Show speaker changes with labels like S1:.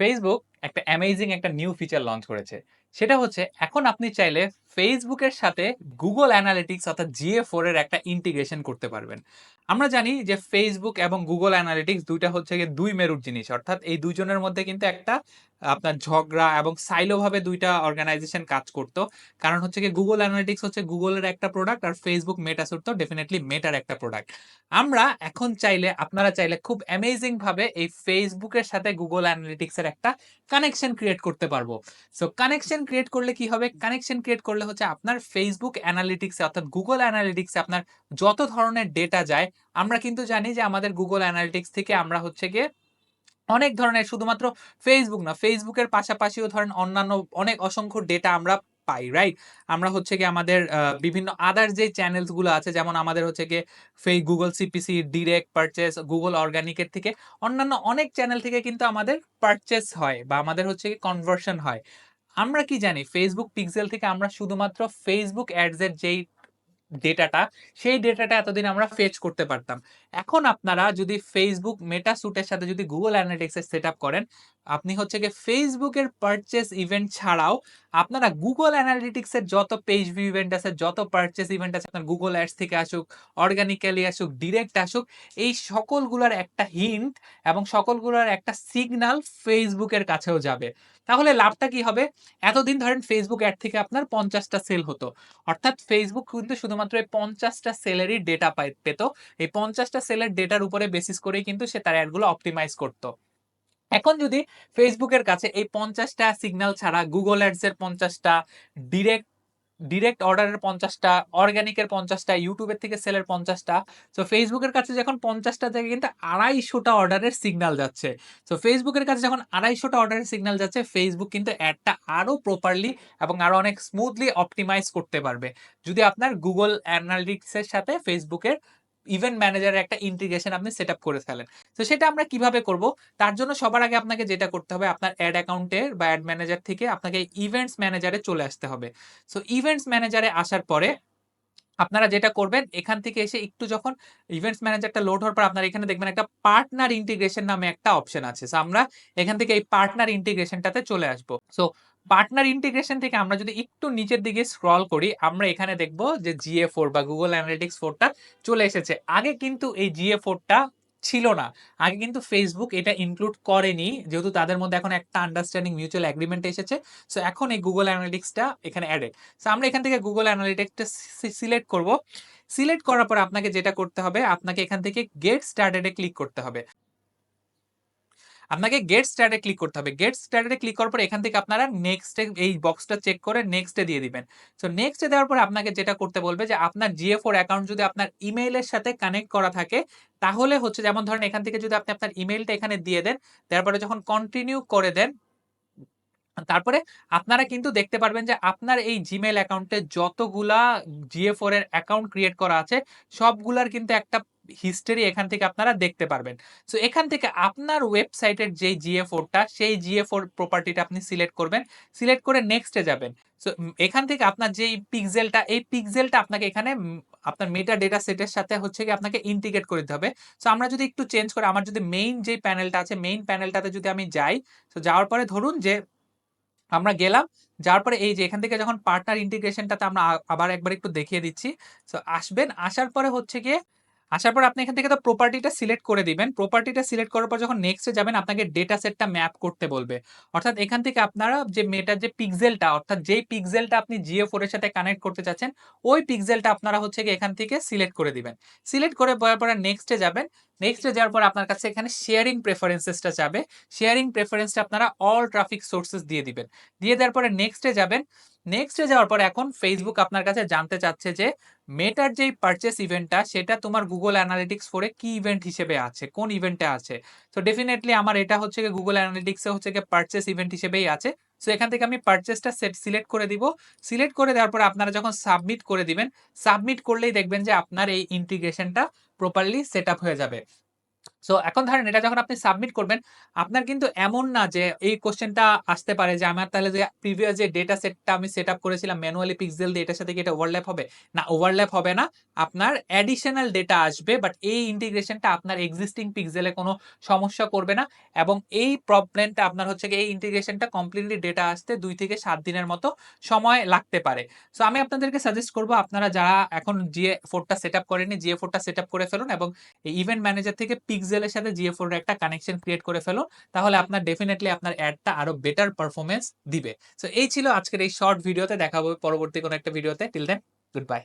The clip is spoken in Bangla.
S1: ফেসবুক একটা অ্যামেজিং একটা নিউ ফিচার লঞ্চ করেছে। সেটা হচ্ছে, এখন আপনি চাইলে ফেসবুকের সাথে গুগল অ্যানালিটিক্স অর্থাৎ জিএ ফোরের একটা ইন্টিগ্রেশন করতে পারবেন। আমরা জানি যে ফেসবুক এবং গুগল অ্যানালিটিক্স দুইটা হচ্ছে গিয়ে দুই মেরুর জিনিস। অর্থাৎ এই দুজনের মধ্যে কিন্তু একটা আপনার ঝগড়া এবং সাইলোভাবে দুইটা অর্গানাইজেশন কাজ করতো। কারণ হচ্ছে কি গুগল অ্যানালিটিক্স হচ্ছে গুগলের একটা প্রোডাক্ট আর ফেসবুক মেটাসুট তো ডেফিনেটলি মেটার একটা প্রোডাক্ট আমরা এখন চাইলে, আপনারা চাইলে খুব অ্যামেজিং ভাবে এই ফেসবুকের সাথে গুগল অ্যানালিটিক্সের একটা কানেকশন ক্রিয়েট করতে পারব। সো কানেকশন ক্রিয়েট করলে কি হবে? কানেকশন ক্রিয়েট করলে হচ্ছে আপনার ফেসবুক অ্যানালিটিক্সে অর্থাৎ গুগল অ্যানালিটিক্সে আপনার যত ধরনের ডেটা যায়, আমরা কিন্তু জানি যে আমাদের গুগল অ্যানালিটিক্স থেকে আমরা হচ্ছে গিয়ে অনেক ধরনের, শুধুমাত্র ফেসবুক না ফেসবুকের পাশাপাশিও ধরেন অন্যান্য অনেক অসংখ্য ডেটা আমরা পাই রাইট আমরা হচ্ছে কি আমাদের বিভিন্ন আদার যে চ্যানেলসগুলো আছে, যেমন আমাদের হচ্ছে কি Fei Google CPC direct purchase Google অর্গানিকের থেকে অন্যান্য অনেক চ্যানেল থেকে কিন্তু আমাদের পারচেস হয় বা আমাদের হচ্ছে কি কনভার্সন হয়। আমরা কি জানি ফেসবুক পিক্সেল থেকে আমরা শুধুমাত্র ফেসবুক অ্যাডসের যেই ডেটাটা সেই ডেটাটা এতদিন আমরা ফেচ করতে পারতাম। এখন আপনারা যদি ফেসবুক মেটা সুটের সাথে যদি গুগল অ্যানালিটিক্সের সেট আপ করেন আপনি হচ্ছে গিয়ে ফেসবুকের পারচেস ইভেন্ট ছাড়াও আপনারা গুগল অ্যানালিটিক্সের যত পেজ ভিউ ইভেন্ট আছে, যত পারচেস ইভেন্ট আছে, আপনার গুগল অ্যাডস থেকে আসুক অর্গানিক্যালি আসুক ডিরেক্ট আসুক, এই সকলগুলোর একটা হিন্ট এবং সকলগুলোর একটা সিগনাল ফেসবুকের কাছেও যাবে। তাহলে লাভটা কি হবে? এতদিন ধরেন ফেসবুক অ্যাড থেকে আপনার পঞ্চাশটা সেল হতো। অর্থাৎ ফেসবুক কিন্তু শুধুমাত্র এই পঞ্চাশটা সেলেরই ডেটা পেত। এই পঞ্চাশটা সেলের ডেটার উপরে বেসিস করেই কিন্তু সে তার অ্যাডগুলো অপটিমাইজ করতো। এখন যদি ফেসবুকের কাছে এই পঞ্চাশটা সিগন্যাল ছাড়া গুগল অ্যাডস এর পঞ্চাশটা ডিরেক্ট ডিরেক্ট অর্ডারের পঞ্চাশটা অর্গানিকের পঞ্চাশটা ইউটিউবের থেকে সেলের পঞ্চাশটা সো ফেসবুকের কাছে যখন পঞ্চাশটা থেকে কিন্তু আড়াইশোটা অর্ডারের সিগন্যাল যাচ্ছে। সো ফেসবুকের কাছে যখন আড়াইশোটা অর্ডারের সিগন্যাল যাচ্ছে ফেসবুক কিন্তু অ্যাডটা আরও প্রপারলি এবং আরও অনেক স্মুথলি অপটিমাইজ করতে পারবে। যদি আপনার গুগল অ্যানালিটিক্সের সাথে ফেসবুকের ইভেন্ট ম্যানেজারের একটা ইন্টিগ্রেশন আপনি সেট করে ফেলেন। তো সেটা আমরা কীভাবে করব? তার জন্য সবার আগে আপনাকে যেটা করতে হবে, আপনার অ্যাড অ্যাকাউন্টের বা অ্যাড ম্যানেজার থেকে আপনাকে ইভেন্টস ম্যানেজারে চলে আসতে হবে। সো ইভেন্টস ম্যানেজারে আসার পরে আপনারা যেটা করবেন, এখান থেকে এসে একটু যখন ইভেন্টস ম্যানেজারটা লোড হওয়ার পর আপনারা এখানে দেখবেন একটা পার্টনার ইন্টিগ্রেশন নামে একটা অপশন আছে। সো আমরা এখান থেকে এই পার্টনার ইন্টিগ্রেশনটাতে চলে আসব। সো পার্টনার ইন্টিগ্রেশন থেকে আমরা যদি একটু নিচের দিকে স্ক্রল করি, আমরা এখানে দেখব যে জিএ বা গুগল অ্যানালিটিক্স ফোরটা চলে এসেছে। আগে কিন্তু এই জিএ ফোরটা ছিল না। আগে কিন্তু ফেসবুক এটা ইনক্লুড করেনি, যেহেতু তাদের মধ্যে এখন একটা আন্ডারস্ট্যান্ডিং মিউচুয়াল এগ্রিমেন্ট এসেছে। সো এখন এই গুগল অ্যানালিটিক্সটা এখানে অ্যাডেড সো আমরা এখান থেকে গুগল অ্যানালিটিক্সটা সিলেক্ট করব। সিলেক্ট করার পর আপনাকে যেটা করতে হবে, আপনাকে এখান থেকে গেট স্টার্টেডে ক্লিক করতে হবে। আপনাকে গেট স্টার্টে ক্লিক করতে হবে। গেট স্টার্টে ক্লিক করার পর এখান থেকে আপনারা নেক্সটে এই বক্সটা চেক করে নেক্সটে দিয়ে দিবেন। সো নেক্সটে দেওয়ার পর আপনাকে যেটা করতে বলবে যে আপনার জিএ ফোর অ্যাকাউন্ট যদি আপনার ইমেইলের সাথে কানেক্ট করা থাকে, তাহলে হচ্ছে যেমন ধরেন এখান থেকে যদি আপনি আপনার ইমেইলটা এখানে দিয়ে দেন তারপরে যখন কন্টিনিউ করে দেন, তারপরে আপনারা কিন্তু দেখতে পারবেন যে আপনার এই জিমেল অ্যাকাউন্টে যতগুলা জিএ ফোর এর অ্যাকাউন্ট ক্রিয়েট করা আছে, সবগুলার কিন্তু একটা হিস্টোরি এখান থেকে আপনারা দেখতে পারবেন। সো এখান থেকে আপনার ওয়েবসাইটের যে জিএ ফোরটা সেই জিএ ফোর প্রপার্টিটা আপনি সিলেক্ট করবেন। সিলেক্ট করে নেক্সটে যাবেন। সো এখান থেকে আপনার যে পিক্সেলটা এই পিক্সেলটা আপনাকে এখানে আপনার মেটা ডেটা সেটের সাথে হচ্ছে কি আপনাকে ইন্টিগ্রেট করে দিতে হবে। সো আমরা যদি একটু চেঞ্জ করে, আমার যদি মেইন যে প্যানেলটা আছে মেইন প্যানেলটাতে যদি আমি যাই তো যাওয়ার পরে ধরুন যে, আমরা গেলাম, যাওয়ার পরে এই যে এখান থেকে যখন পার্টনার ইন্টিগ্রেশনটাতে আমরা আবার একবার একটু দেখিয়ে দিচ্ছি। সো আসবেন, আসার পরে হচ্ছে গিয়ে আসার পর আপনি এখান থেকে তো প্রপার্টিটা সিলেক্ট করে দিবেন। প্রপার্টিটা সিলেক্ট করার পর যখন নেক্সটে যাবেন, আপনাকে ডেটা সেটটা ম্যাপ করতে বলবে। অর্থাৎ এখান থেকে আপনারা যে মেটার যে পিকজেলটা অর্থাৎ যেই পিকজেলটা আপনি জিও ফোর এর সাথে কানেক্ট করতে চাচ্ছেন, ওই পিকজেলটা আপনারা হচ্ছে এখান থেকে সিলেক্ট করে দিবেন। সিলেক্ট করে পরে নেক্সটে যাবেন। নেক্সটে যাওয়ার পর আপনার কাছে এখানে শেয়ারিং প্রেফারেন্সেসটা যাবে। শেয়ারিং প্রেফারেন্সটা আপনারা অল ট্রাফিক সোর্সেস দিয়ে দিবেন। দিয়ে দেওয়ার পরে নেক্সটে যাবেন। নেক্সটে যাওয়ার পর এখন ফেসবুক আপনার কাছে জানতে চাচ্ছে যে মেটার যেই পারচেস ইভেন্টটা সেটা তোমার গুগল অ্যানালিটিক্স ফোরে কি ইভেন্ট হিসেবে আছে? কোন ইভেন্টে আছে? তো ডেফিনেটলি আমার এটা হচ্ছে গুগল অ্যানালিটিক্সে হচ্ছে পারচেস ইভেন্ট হিসেবেই আছে। সো এখান থেকে আমি পারচেসটা সেট সিলেক্ট করে দিব। সিলেক্ট করে দেওয়ার পর আপনারা যখন সাবমিট করে দিবেন সাবমিট করলেই দেখবেন যে আপনার এই ইন্টিগ্রেশনটা প্রপারলি সেট হয়ে যাবে। সো এখন ধরেন এটা যখন আপনি সাবমিট করবেন, আপনার কিন্তু এমন না যে এই কোয়েশ্চেনটা আসতে পারে যে আমার তাহলে যে প্রিভিয়াস যে ডেটা সেটটা আমি সেটআপ করেছিলাম ম্যানুয়ালি পিক্সেল দিয়ে এটার সাথে কি এটা ওভারল্যাপ হবে? না ওভারল্যাপ হবে না। আপনার অ্যাডিশনাল ডেটা আসবে বাট এই ইন্টিগ্রেশনটা আপনার এক্সিস্টিং পিক্সেলে কোনো সমস্যা করবে না এবং এই প্রবলেমটা আপনার হচ্ছে এই ইন্টিগ্রেশনটা কমপ্লিটলি ডেটা আসতে দুই থেকে সাত দিনের মতো সময় লাগতে পারে। সো আমি আপনাদেরকে সাজেস্ট করব আপনারা যারা এখন GA4 টা করেনি জিএ GA4 টা সেটআপ করে ফেলুন এবং ইভেন্ট ম্যানেজার থেকে পিক্সেলের সাথে GA4 এর একটা কানেকশন ক্রিয়েট করে ফেলো, তাহলে আপনার ডেফিনেটলি আপনার অ্যাডটা আরও বেটার পারফরমেন্স দিবে। সো এই ছিল আজকের এই শর্ট ভিডিওতে দেখা হবে পরবর্তী কোনো একটা ভিডিওতে। Till then good bye.